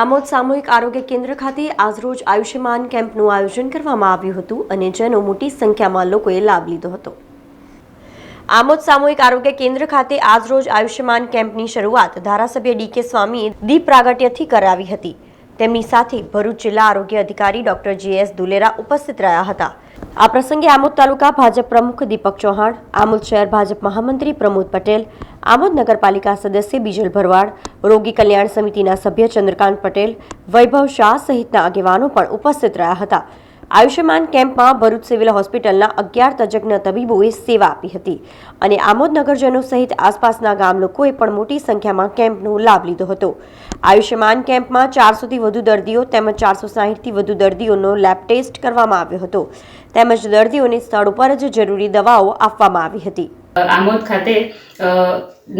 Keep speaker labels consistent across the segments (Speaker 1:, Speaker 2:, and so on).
Speaker 1: આમોદ સામૂહિક આરોગ્ય કેન્દ્ર ખાતે આજરોજ આયુષ્યમાન કેમ્પનું આયોજન કરવામાં આવ્યું હતું અને જેનો મોટી સંખ્યામાં લોકોએ લાભ લીધો હતો. આમોદ સામૂહિક આરોગ્ય કેન્દ્ર ખાતે આજરોજ આયુષ્યમાન કેમ્પની શરૂઆત ધારાસભ્ય ડી કે સ્વામીએ દીપ પ્રાગટ્યથી કરાવી હતી. તેમની સાથે ભરૂચ જિલ્લા આરોગ્ય અધિકારી ડોક્ટર એસ દુલેરા ઉપસ્થિત રહ્યા હતા. આ પ્રસંગે આમોદ તાલુકા ભાજપ પ્રમુખ દીપક ચૌહાણ, આમોદ શહેર ભાજપ મહામંત્રી પ્રમોદ પટેલ, આમોદ નગરપાલિકા સદસ્ય બીજલ ભરવાડ, રોગી કલ્યાણ સમિતિના સભ્ય ચંદ્રકાંત પટેલ, વૈભવ શાહ સહિતના આગેવાનો પણ ઉપસ્થિત રહ્યા હતા. આયુષ્યમાન કેમ્પમાં ભરૂચ સિવિલ હોસ્પિટલના અગિયાર તજજ્ઞ તબીબોએ સેવા આપી હતી અને આમોદ નગરજનો સહિત આસપાસના ગામ લોકોએ પણ મોટી સંખ્યામાં કેમ્પનો લાભ લીધો હતો. આયુષ્યમાન કેમ્પમાં ચારસોથી વધુ દર્દીઓ તેમજ ચારસો સાહીઠથી વધુ દર્દીઓનો લેબ ટેસ્ટ કરવામાં આવ્યો હતો. તેમજ દર્દીઓને સ્થળ ઉપર જ જરૂરી દવાઓ આપવામાં આવી હતી.
Speaker 2: આમોદ ખાતે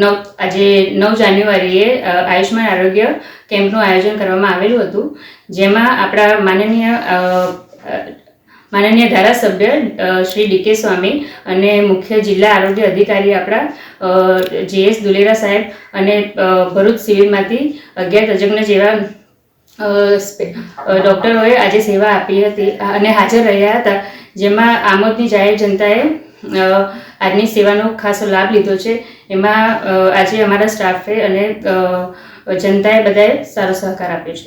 Speaker 2: નવ, આજે નવ જાન્યુઆરીએ આયુષ્યમાન આરોગ્ય કેમ્પનું આયોજન કરવામાં આવેલું હતું. જેમાં આપણા માનનીય માનનીય ધારાસભ્ય શ્રી ડીકે સ્વામી અને મુખ્ય જિલ્લા આરોગ્ય અધિકારી આપણા જીએસ દુલેરા સાહેબ અને ભરૂચ સિવિલમાંથી અગિયાર તજજ્ઞ જેવા ડૉક્ટરોએ આજે સેવા આપી હતી અને હાજર રહ્યા હતા, જેમાં આમોદની જાહેર જનતાએ આજની સેવાનો ખાસો લાભ લીધો છે. એમાં આજે અમારા સ્ટાફે અને જનતાએ બધાએ સારો સહકાર આપ્યો છે.